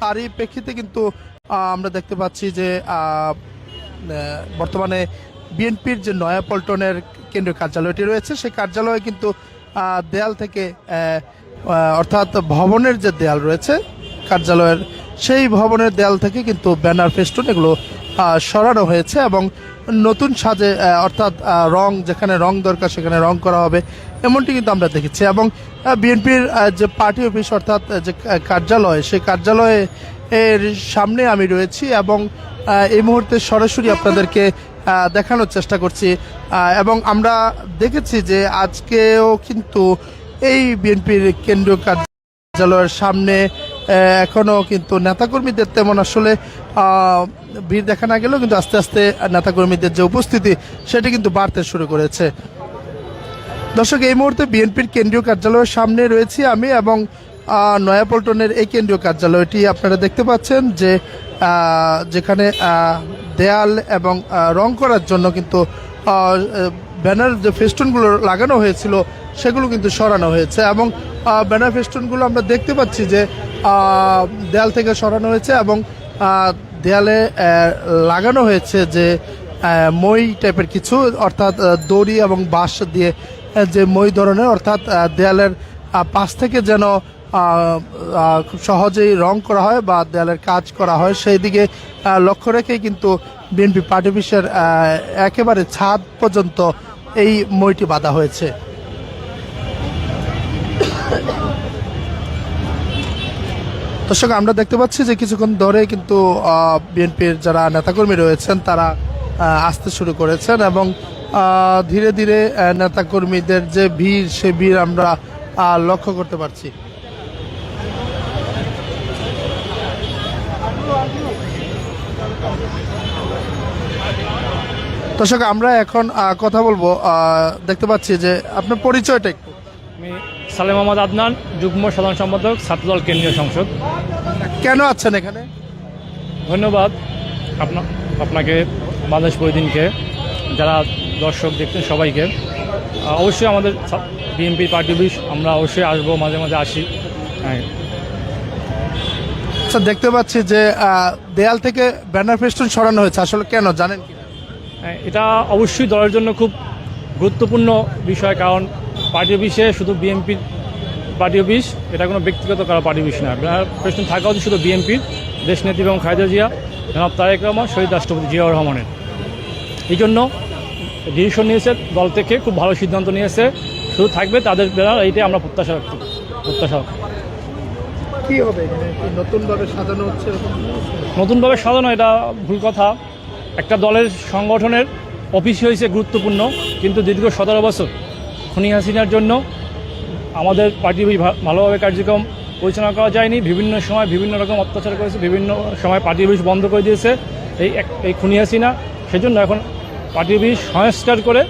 তারই প্রেক্ষিতে কিন্তু আমরা দেখতে পাচ্ছি যে বর্তমানে বিএনপির যে নয়াপল্টনের কেন্দ্রীয় কার্যালয়টি রয়েছে, সেই কার্যালয়ে কিন্তু দেয়াল থেকে অর্থাৎ ভবনের যে দেয়াল রয়েছে কার্যালয়ের, সেই ভবনের দেয়াল থেকে কিন্তু ব্যানার ফেস্টুন, এগুলো সরানো হয়েছে এবং নতুন সাজে অর্থাৎ রং, যেখানে রং দরকার সেখানে রং করা হবে, এমনটি কিন্তু আমরা দেখেছি এবং বিএনপির যে পার্টি অফিস অর্থাৎ যে কার্যালয়, সেই কার্যালয়ে এর সামনে আমি রয়েছি এবং এই মুহূর্তে সরাসরি আপনাদেরকে দেখানোর চেষ্টা করছি। এবং আমরা দেখেছি যে আজকেও কিন্তু এই বিএনপির কেন্দ্রীয় কার্যালয়ের সামনে এখনও কিন্তু নেতাকর্মীদের তেমন আসলে ভিড় দেখা না গেলেও কিন্তু আস্তে আস্তে নেতাকর্মীদের যে উপস্থিতি, সেটি কিন্তু বাড়তে শুরু করেছে। দর্শক, এই মুহূর্তে বিএনপির কেন্দ্রীয় কার্যালয়ের সামনে রয়েছি আমি এবং নয়াপল্টনের এই কেন্দ্রীয় কার্যালয়টি আপনারা দেখতে পাচ্ছেন যে যেখানে দেয়াল এবং রং করার জন্য কিন্তু ব্যানার যে ফেস্টুনগুলো লাগানো হয়েছিল, সেগুলো কিন্তু সরানো হয়েছে এবং ব্যানার ফেস্টুনগুলো আমরা দেখতে পাচ্ছি যে দেয়াল থেকে সরানো হয়েছে এবং দেয়ালে লাগানো হয়েছে যে মই টাইপের কিছু, অর্থাৎ দড়ি এবং বাঁশ দিয়ে যে মই ধরনের, অর্থাৎ দেয়ালের পাশ থেকে যেন খুব সহজেই রং করা হয় বা দেয়ালের কাজ করা হয়, সেই দিকে লক্ষ্য রেখেই কিন্তু বিএনপি পার্টি অফিসের একেবারে ছাদ পর্যন্ত এই মইটি বাঁধা হয়েছে। দর্শক, আমরা দেখতে পাচ্ছি যে কিছুক্ষণ ধরে কিন্তু বিএনপির যারা নেতাকর্মী রয়েছেন, তারা আসতে শুরু করেছেন এবং ধীরে ধীরে নেতাকর্মীদের যে ভিড়, সে ভিড় আমরা লক্ষ্য করতে পারছি। দর্শক, আমরা এখন কথা বলব দেখতে পাচ্ছি যে আপনার পরিচয়টা একটু। আমি সালেম মোহাম্মদ আদনান, যুগ্ম সাধারণ সম্পাদক, ছাত্রদল কেন্দ্রীয় সংসদ। কেন আছেন এখানে? ধন্যবাদ। আপনা আপনাকে বাংলাদেশ বৈদিনকে যারা দর্শক দেখতেন সবাইকে অবশ্যই আমাদের বিএনপি পার্টি অফিস আমরা অবশ্যই আসব মাঝে মাঝে আসি। হ্যাঁ। আচ্ছা দেখতে পাচ্ছি যে দেয়াল থেকে ব্যানার ফেস্টুন সরানো হয়েছে আসলে কেন জানেন কি? হ্যাঁ, এটা অবশ্যই দলের জন্য খুব গুরুত্বপূর্ণ বিষয় কারণ পার্টি অফিসে শুধু বিএনপির পার্টি অফিস এটা কোনো ব্যক্তিগত কারও পার্টি অফিস না। প্রেসিডেন্ট থাকা উচিত শুধু বিএনপির দেশনেত্রী এবং খালেদা জিয়া জনাব তারেক রহমান শহীদ রাষ্ট্রপতি জিয়াউর রহমানের। এই জন্য ডিসিশন নিয়েছে দল থেকে খুব ভালো সিদ্ধান্ত নিয়েছে শুধু থাকবে তাদের বেলা এইটাই আমরা প্রত্যাশা রাখতে প্রত্যাশা কি হবে নতুন ভাবে সাজানো হচ্ছে নতুনভাবে সাজানো এটা ভুল কথা। একটা দলের সংগঠনের অফিস হয়েছে গুরুত্বপূর্ণ কিন্তু দীর্ঘ সতেরো বছর খনি হাসিনার জন্য আমাদের পার্টি ভা- ভালোভাবে কার্যক্রম পরিচালনা করা যায়নি। বিভিন্ন সময় বিভিন্ন রকম অত্যাচার করেছে বিভিন্ন সময় পার্টি অফিস বন্ধ করে দিয়েছে। এই এক- এই খুনি হাসিনা সেজন্য এখন পার্টি অফিস সংস্কার করে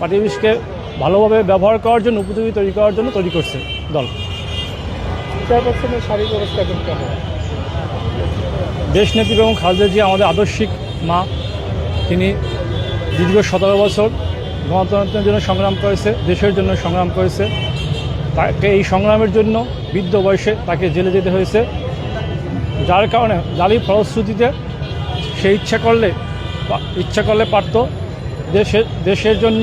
পার্টি অফিসকে ভালোভাবে ব্যবহার করার জন্য উপযোগী তৈরি করার জন্য তৈরি করছে দল। শারীরিক অবস্থা দেশ নেত্রী এবং খালেদা জিয়া আমাদের আদর্শিক মা তিনি দীর্ঘ সতেরো বছর গণতন্ত্রের জন্য সংগ্রাম করেছে দেশের জন্য সংগ্রাম করেছে। তাকে এই সংগ্রামের জন্য বৃদ্ধ বয়সে তাকে জেলে যেতে হয়েছে। যার কারণে জালির ফলশ্রুতিতে সে ইচ্ছা করলে ইচ্ছা করলে পারত দেশের দেশের জন্য।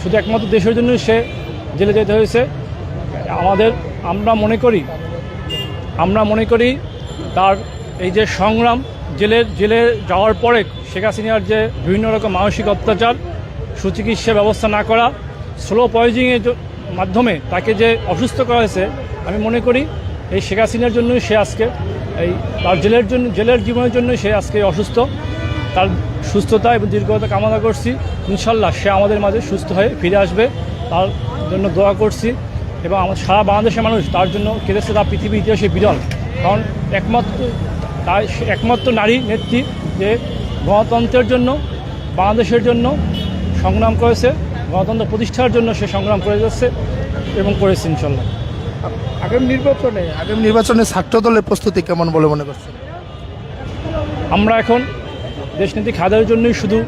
শুধু একমাত্র দেশের জন্যই সে জেলে যেতে হয়েছে। আমাদের, আমরা মনে করি, আমরা মনে করি তার এই যে সংগ্রাম জেলের জেলে যাওয়ার পরে শেখ হাসিনার যে বিভিন্ন রকম মানসিক অত্যাচার, সুচিকিৎসা ব্যবস্থা না করা স্লো পয়জিংয়ের মাধ্যমে তাকে যে অসুস্থ করা হয়েছে, আমি মনে করি এই শেখ হাসিনার জন্যই সে আজকে এই তার জেলের জন্য, জেলের জীবনের জন্য সে আজকে অসুস্থ। তার সুস্থতা এবং দীর্ঘতা কামনা করছি। ইনশাল্লাহ সে আমাদের মাঝে সুস্থ হয়ে ফিরে আসবে। তার জন্য দোয়া করছি এবং আমার সারা বাংলাদেশের মানুষ তার জন্য কেঁদেছে তার পৃথিবীর ইতিহাসে বিরল। কারণ একমাত্র সে একমাত্র নারী নেত্রী যে গণতন্ত্রের জন্য, বাংলাদেশের জন্য সংগ্রাম করেছে। গণতন্ত্র প্রতিষ্ঠার জন্য সে সংগ্রাম করে যাচ্ছে এবং করেছে ইনশাল্লাহ। আগামী নির্বাচনে আগামী নির্বাচনে ছাত্র দলের প্রস্তুতি কেমন বলে মনে করছেন? আমরা এখন দেশনীতি খাদের জন্যই শুধু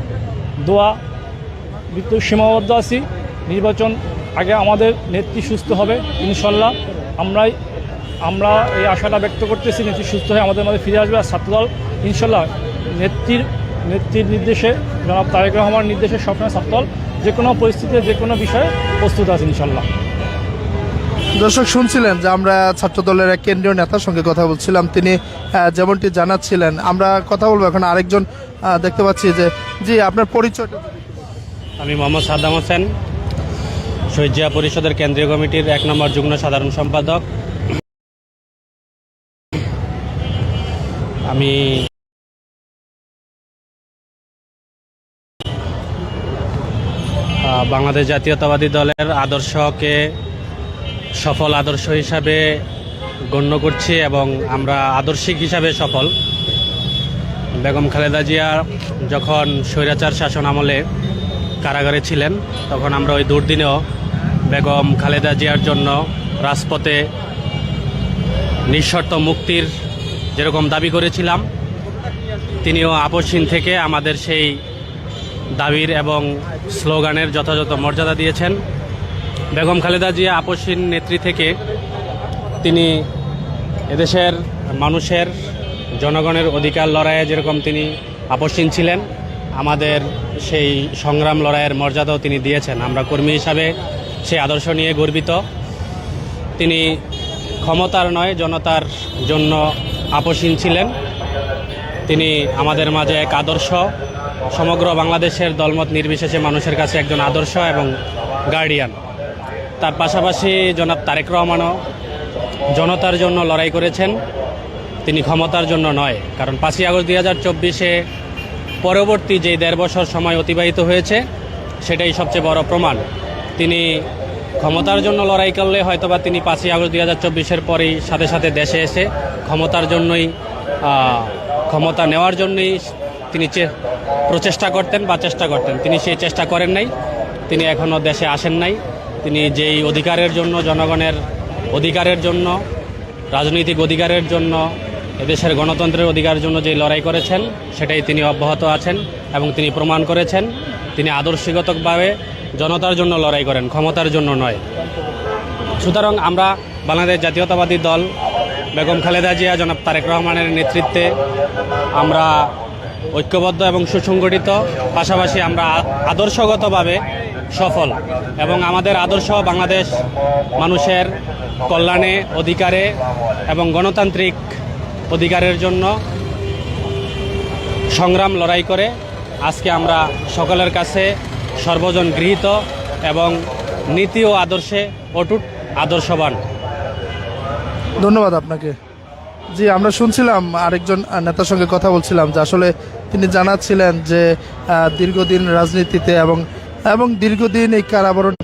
দোয়া বিদ্যুৎ সীমাবদ্ধ আছি। নির্বাচন আগে আমাদের নেত্রী সুস্থ হবে ইনশাল্লাহ। আমরাই আমরা এই আশাটা ব্যক্ত করতেছি নেত্রী সুস্থ হয়ে আমাদের মধ্যে ফিরে আসবে আর ছাত্রদল ইনশাল্লাহ নেত্রীর নেত্রীর নির্দেশে জনাব তারেক রহমান নির্দেশে সবসময় ছাত্রদল যে কোনো পরিস্থিতিতে যে কোনো বিষয়ে প্রস্তুত আছে ইনশাল্লাহ দর্শক শুনছিলেন যে আমরা ছাত্র দলের এক কেন্দ্রীয় নেতার সঙ্গে কথা বলছিলাম। তিনি যেমনটি জানাচ্ছিলেন আমরা কথা বলব এখন আরেকজন দেখতে পাচ্ছি যে জি আপনার পরিচয় আমি মোহাম্মদ সাদ্দাম হোসেন শহীদ জিয়া পরিষদের কেন্দ্রীয় কমিটির এক নম্বর যুগ্ম সাধারণ সম্পাদক। আমি বাংলাদেশ জাতীয়তাবাদী দলের আদর্শকে সফল আদর্শ হিসাবে গণ্য করছি এবং আমরা আদর্শিক হিসাবে সফল। বেগম খালেদা জিয়া যখন স্বৈরাচার শাসন আমলে কারাগারে ছিলেন, তখন আমরা ওই দুর্দিনেও বেগম খালেদা জিয়ার জন্য রাজপথে নিঃশর্ত মুক্তির যেরকম দাবি করেছিলাম, তিনিও আপসহীন থেকে আমাদের সেই দাবির এবং স্লোগানের যথাযথ মর্যাদা দিয়েছেন। বেগম খালেদা জিয়া আপসহীন নেত্রী থেকে তিনি এদেশের মানুষের, জনগণের অধিকার লড়াইয়ে যেরকম তিনি আপসীন ছিলেন, আমাদের সেই সংগ্রাম লড়াইয়ের মর্যাদাও তিনি দিয়েছেন। আমরা কর্মী হিসাবে সেই আদর্শ নিয়ে গর্বিত। তিনি ক্ষমতার নয়, জনতার জন্য আপসীন ছিলেন। তিনি আমাদের মাঝে এক আদর্শ। সমগ্র বাংলাদেশের দলমত নির্বিশেষে মানুষের কাছে একজন আদর্শ এবং গার্ডিয়ান তার পাশাপাশি জনাব তারেক রহমানও জনতার জন্য লড়াই করেছেন। তিনি ক্ষমতার জন্য নয়, কারণ পাঁচই আগস্ট দুই হাজার চব্বিশে পরবর্তী যে দেড় বছর সময় অতিবাহিত হয়েছে, সেটাই সবচেয়ে বড় প্রমাণ। তিনি ক্ষমতার জন্য লড়াই করলে হয়তোবা তিনি পাঁচই আগস্ট দুই হাজার চব্বিশের পরেই সাথে সাথে দেশে এসে ক্ষমতার জন্যই ক্ষমতা নেওয়ার জন্যই তিনি প্রচেষ্টা করতেন বা চেষ্টা করতেন। তিনি সেই চেষ্টা করেন নাই। তিনি এখনও দেশে আসেন নাই। তিনি যেই অধিকারের জন্য, জনগণের অধিকারের জন্য, রাজনৈতিক অধিকারের জন্য, এদেশের গণতন্ত্রের অধিকারের জন্য যে লড়াই করেছেন, সেটাই তিনি অব্যাহত আছেন এবং তিনি প্রমাণ করেছেন। তিনি আদর্শগতভাবে জনতার জন্য লড়াই করেন, ক্ষমতার জন্য নয়। সুতরাং আমরা বাংলাদেশ জাতীয়তাবাদী দল, বেগম খালেদা জিয়া, জনাব তারেক রহমানের নেতৃত্বে আমরা ঐক্যবদ্ধ এবং সুসংগঠিত, পাশাপাশি আমরা আদর্শগতভাবে সফল এবং আমাদের আদর্শ বাংলাদেশ মানুষের কল্যাণে, অধিকারে এবং গণতান্ত্রিক অধিকারের জন্য সংগ্রাম লড়াই করে আজকে আমরা সকলের কাছে সর্বজন গৃহীত এবং নীতি ও আদর্শে অটুট আদর্শবান। ধন্যবাদ আপনাকে। জি, আমরা শুনছিলাম, আরেকজন নেতার সঙ্গে কথা বলছিলাম যে আসলে তিনি জানাচ্ছিলেন যে দীর্ঘদিন রাজনীতিতে এবং এবং দীর্ঘদিন এই কারাবরণ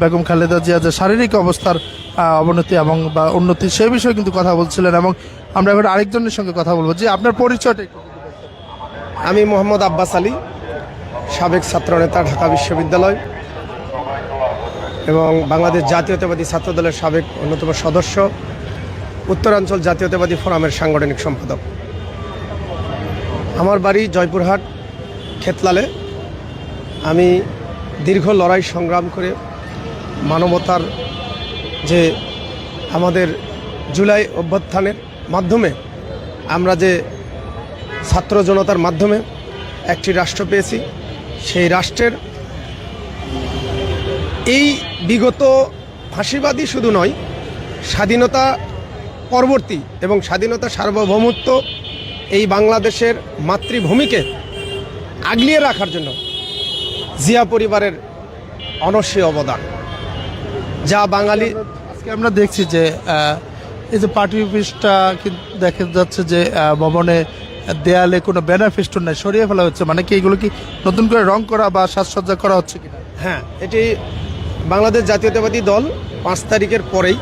বেগম খালেদা জিয়া যে শারীরিক অবস্থার অবনতি এবং বা উন্নতি সে বিষয়ে কিন্তু কথা বলছিলেন এবং আমরা এখন আরেকজনের সঙ্গে কথা বলব। যে আপনার পরিচয়টা আমি মোহাম্মদ আব্বাস আলী, সাবেক ছাত্রনেতা, ঢাকা বিশ্ববিদ্যালয় এবং বাংলাদেশ জাতীয়তাবাদী ছাত্রদলের সাবেক অন্যতম সদস্য। উত্তরাঞ্চল জাতীয়তাবাদী ফোরামের সাংগঠনিক সম্পাদক। আমার বাড়ি জয়পুরহাট, খেতলালে। আমি দীর্ঘ লড়াই সংগ্রাম করে মানবতার যে আমাদের জুলাই অভ্যুত্থানের মাধ্যমে আমরা যে ছাত্র জনতার মাধ্যমে একটি রাষ্ট্র পেয়েছি, সেই রাষ্ট্রের এই বিগত ফাঁসিবাদী শুধু নয়, স্বাধীনতা পরবর্তী এবং স্বাধীনতা সার্বভৌমত্ব এই বাংলাদেশের মাতৃভূমিকে আগলিয়ে রাখার জন্য জিয়া পরিবারের অনস্বী অবদান যা বাঙালি আজকে আমরা দেখছি যে এই যে পার্টি অফিসটা কিন্তু দেখা যাচ্ছে যে ভবনে দেয়ালে কোনো ব্যানার ফেস্টুন নাই সরিয়ে ফেলা হচ্ছে। মানে কি এগুলো কি নতুন করে রং করা বা সাজসজ্জা করা হচ্ছে কিনা? হ্যাঁ এটি বাংলাদেশ জাতীয়তাবাদী দল পাঁচ তারিখের পরেই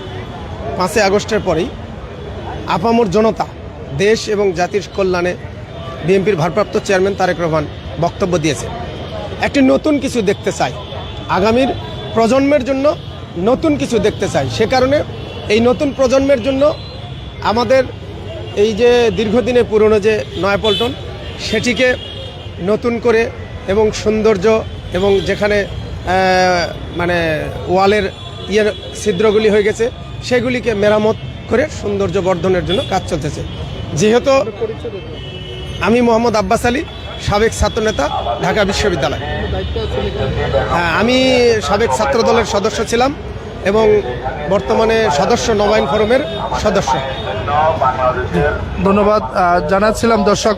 পাঁচই আগস্টের পরেই আপামর জনতা, দেশ এবং জাতির কল্যাণে বিএনপির ভারপ্রাপ্ত চেয়ারম্যান তারেক রহমান বক্তব্য দিয়েছে একটি নতুন কিছু দেখতে চাই। আগামীর প্রজন্মের জন্য নতুন কিছু দেখতে চাই। সে কারণে এই নতুন প্রজন্মের জন্য আমাদের এই যে দীর্ঘদিনে পুরনো যে নয়াপল্টন, সেটিকে নতুন করে এবং সৌন্দর্য এবং যেখানে মানে ওয়ালের ইয়ের ছিদ্রগুলি হয়ে গেছে, সেগুলিকে মেরামত করে সৌন্দর্য বর্ধনের জন্য কাজ চলতেছে। যেহেতু আমি মোহাম্মদ আব্বাস আলী, সাবেক ছাত্রনেতা, ঢাকা বিশ্ববিদ্যালয়। হ্যাঁ আমি সাবেক ছাত্র দলের সদস্য ছিলাম এবং বর্তমানে সদস্য নবায়ন ফোরামের সদস্য। ধন্যবাদ জানাচ্ছিলাম দর্শক।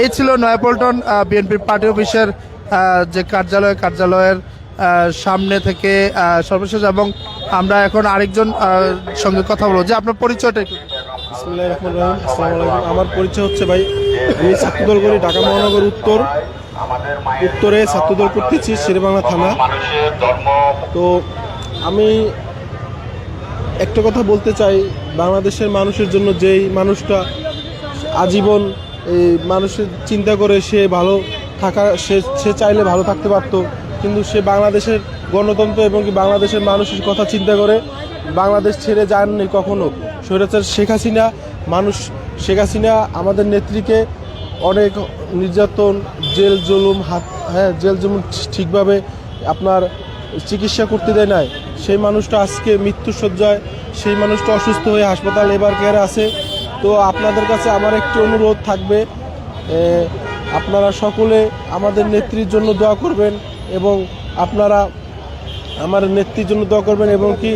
এই ছিল নয়াপল্টন বিএনপির পার্টি অফিসের যে কার্যালয়, কার্যালয়ের সামনে থেকে সর্বশেষ এবং আমরা এখন আরেকজন সঙ্গে কথা বলব। যে আপনার পরিচয়টা। আমার পরিচয় হচ্ছে ভাই, আমি ছাত্রদল করি ঢাকা মহানগর উত্তর। উত্তরে ছাত্রদল করতেছি, শেরেবাংলা থানা। তো আমি একটা কথা বলতে চাই, বাংলাদেশের মানুষের জন্য যেই মানুষটা আজীবন এই মানুষের চিন্তা করে সে ভালো থাকা, সে সে চাইলে ভালো থাকতে পারতো কিন্তু সে বাংলাদেশের গণতন্ত্র এবং কি বাংলাদেশের মানুষের কথা চিন্তা করে, বাংলাদেশ ছেড়ে যাননি কখনো। স্বৈরাচার শেখ হাসিনা, মানুষ শেখ হাসিনা, আমাদের নেত্রীকে অনেক নির্যাতন, জেল জুলুম হাত হ্যাঁ জেল জুলুম ঠিকভাবে আপনার চিকিৎসা করতে দেয় নাই। সেই মানুষটা আজকে মৃত্যুসজ্জায় সেই মানুষটা অসুস্থ হয়ে হাসপাতাল এবার কেয়ারে আছে। তো আপনাদের কাছে আমার একটি অনুরোধ থাকবে আপনারা সকলে আমাদের নেত্রীর জন্য দোয়া করবেন। এবং আপনারা আমার নেত্রীর জন্য দোয়া করবেন এবং কি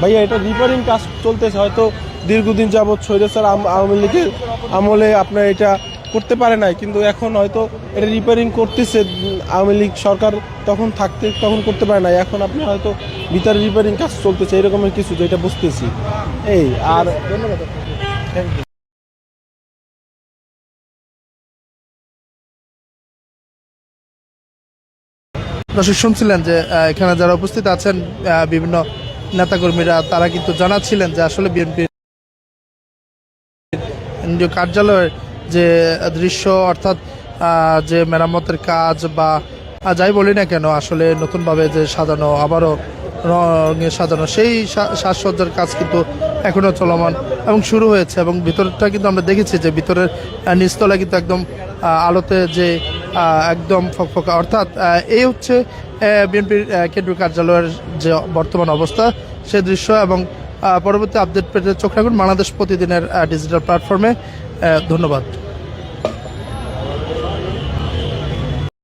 ভাইয়া এটা রিপেয়ারিং কাজ চলতেছে হয়তো দীর্ঘদিন যাবৎ স্বৈরাচার আম- আওয়ামী লীগের আমলে আপনার এটা করতে পারে নাই কিন্তু এখন হয়তো এটা রিপেয়ারিং করতেছে আওয়ামী লীগ সরকার তখন থাকতে তখন করতে পারে নাই এখন আপনার হয়তো ভিতরে রিপেয়ারিং কাজ চলতেছে এরকমের কিছু যেটা বুঝতেছি। এই আর ধন্যবাদ থ্যাংক ইউ দর্শক শুনছিলেন যে এখানে যারা উপস্থিত আছেন বিভিন্ন নেতাকর্মীরা, তারা কিন্তু জানাচ্ছিলেন যে আসলে বিএনপি কেন্দ্রীয় কার্যালয়ের যে দৃশ্য, অর্থাৎ যে মেরামতের কাজ বা যাই বলি না কেন, আসলে নতুনভাবে যে সাজানো, আবারও রঙে সাজানো, সেই সাজসজ্জার কাজ কিন্তু এখনও চলমান এবং শুরু হয়েছে এবং ভিতরটা কিন্তু আমরা দেখেছি যে, ভিতরের নিচতলা কিন্তু একদম আলোতে যে একদম ফকফকা। অর্থাৎ এই হচ্ছে বিএনপির কেন্দ্রীয় কার্যালয়ের যে বর্তমান অবস্থা, সে দৃশ্য এবং পরবর্তী আপডেট পেতে চোখ রাখুন বাংলাদেশ প্রতিদিনের ডিজিটাল প্ল্যাটফর্মে ধন্যবাদ।